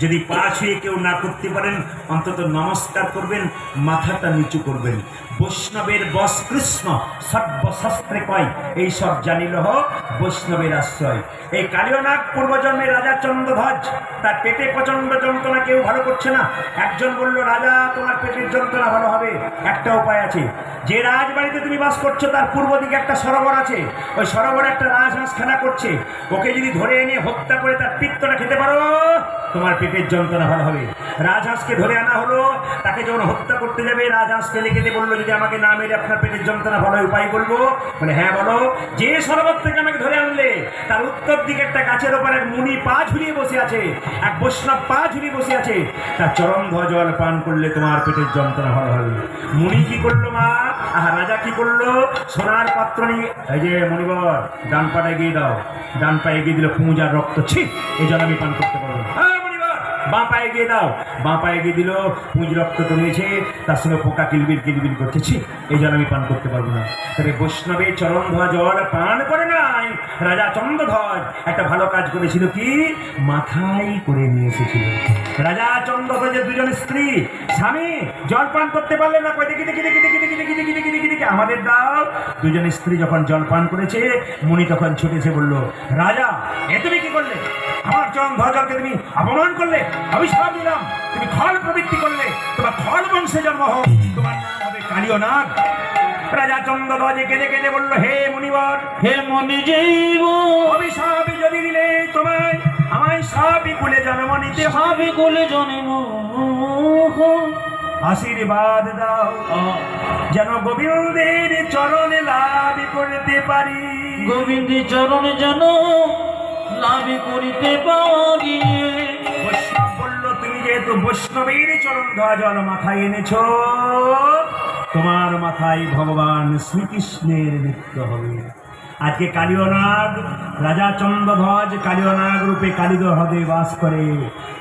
যদি পা ছুঁয়ে কেউ না করতে পারেন, অন্তত নমস্কার করবেন, মাথাটা নিচু করবেন। বৈষ্ণবের বস কৃষ্ণ, সর্বশস্ত্রে কয় এই সব জানিল বৈষ্ণবের আশ্রয়। এই কালীয়নাগ পূর্বজন্মে রাজা চন্দ্রধ্বজ, তার পেটে প্রচণ্ড যন্ত্রণা কেউ ভালো করছে না। একজন বলল, রাজা, তোমার পেটের যন্ত্রণা ভালো হবে। একটা উপায় আছে। যে রাজবাড়িতে তুমি বাস করছ, তার পূর্ব দিকে একটা সরোবর আছে। ওই সরোবরে একটা রাজহাঁস খেলা করছে। ওকে যদি ধরে এনে হত্যা করে তার পিত্তটা খেতে পারো তোমার পেটের যন্ত্রণা ভালো হবে। রাজহাঁসকে ধরে আনা হলো, তাকে যখন হত্যা করতে যাবে, রাজহাঁসকে দিয়ে বলল, যদি আমাকে না মেরে আপনার পেটের যন্ত্রণা ভালো উপায় বলব? মানে হ্যাঁ বলো। যে সরোবর থেকে আমাকে ধরে আনলে, তার উত্তর দিকে একটা গাছের ওপর এক মুনি পা ঝুলিয়ে বসে আছে, এক বৈষ্ণব পা ঝুলিয়ে বসে আছে। তার চরম জল পান করলে তোমার পেটের যন্ত্রণা ভালো হবে। মুনি কি করল, মা? আহা, রাজা কি করল? সোনার পাত্র নিয়ে, এই যে মণিবর, ডান পাটা এগিয়ে দাও। ডান পা এগিয়ে দিল পূজার রক্ত, ছি, এই জল আমি পান করতে পারব না। বাঁ পায়ে গিয়ে দাও। বাঁ পায়ে গিয়ে দিল, পুঁজ রক্ত কমিয়েছে তার সঙ্গে পোকা কিলবিল কিলবিল করছে ছি এই জল আমি পান করতে পারব না। তবে বৈষ্ণবে চরণ ধোয়া জল পান করে নাই, রাজা চন্দ্রধ্বজ একটা ভালো কাজ করেছিল কি? মাথায় করে নিয়ে এসেছিল। রাজা চন্দ্রধ্বজের দুজন স্ত্রী, স্বামী, জল পান করতে পারলে না, কই দেখি দেখি দেখি দেখি দেখি দেখি দেখি দেখি দেখি দেখি, আমাদের দাও। দুজন স্ত্রী যখন জল পান করেছে, মুনি তখন ছুটেছে বলল, রাজা, এ তুমি কি করলে? আমার চরণ ধ্বজকে তুমি অপমান করলে অভিশাপ দিলাম। তুমি খল প্রবৃত্তি করলে তোমার খল বংশে জন্ম হোক। তোমার নাম হবে কালীয় নাগ রাজা চন্দ্রধ্বজে কেঁদে কেঁদে বলল হে মুনিবর হে মনে জীব অভিশাপ যদি দিলে তোমায় আমায় সবই কুলে জন্ম নিতে ভাবে কোলে জন্ম আশীর্বাদ দাও। যেন গোবিন্দের চরণে লাভ করতে পারি। গোবিন্দের চরণে যেন লাভ করিতে পারি। বৈষ্ণব বলল, তুমি যেহেতু বৈষ্ণবের চরণ ধোয়া জল মাথায় এনেছ, তোমার মাথায় ভগবান শ্রীকৃষ্ণের নৃত্য হবে। আজকে কালীয়নাগ রাজা চন্দ্রধ্বজ কালীয়নাগ রূপে কালীদর হ্রদে বাস করে।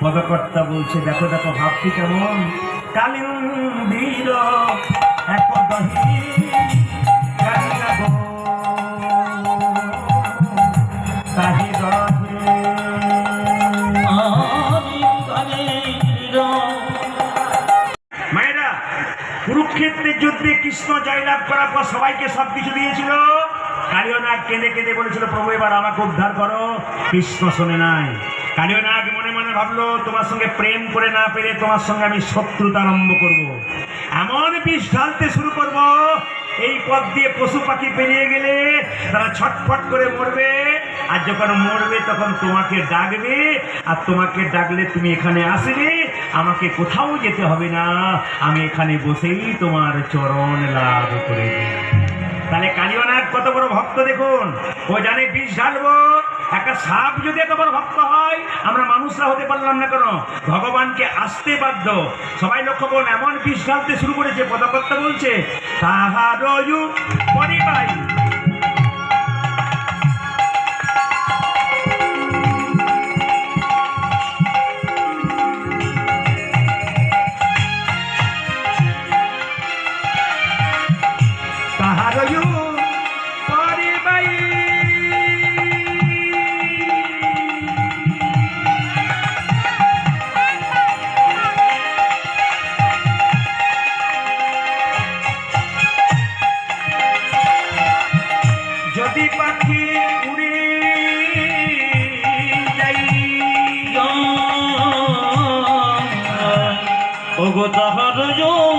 পদকর্তা বলছে, দেখো দেখো, ভাবটি কেমন? কালিন্দীর এক দহি কুরুক্ষেত্রের যুদ্ধে কৃষ্ণ জয়লাভ করার পর সবাইকে সব কিছু দিয়েছিল। কালিয়নাগ কেঁদে কেঁদে বলেছিল, প্রভু, এবার আমাকে উদ্ধার করো। কৃষ্ণ শোনে নাই। কালিয়নাগ মনে মনে ভাবলো, তোমার সঙ্গে প্রেম করে না পেরে তোমার সঙ্গে আমি শত্রুতা আরম্ভ করব। এমন বিষ ঢালতে শুরু করব এই পথ দিয়ে পশু পাখি পেরিয়ে গেলে তারা ছটফট করে মরবে। আর যখন মরবে, তখন তোমাকে ডাকবে। আর তোমাকে ডাকলে তুমি এখানে আসবে। আমাকে কোথাও যেতে হবে না। আমি এখানে বসেই তোমার চরণ লাভ করে। তাহলে কালীয়নাথ কত বড় ভক্ত দেখুন। ও জানে বিষ ঢালবো। একটা সাপ যদি এত বড় ভক্ত হয়, আমরা মানুষরা হতে পারলাম না কেন? ভগবানকে আসতে বাধ্য। সবাই লক্ষ্য করুন, এমন বিষ ঢালতে শুরু করেছে পদকর্তা বলছে তাহার পরিবাই গো তাহার যোগ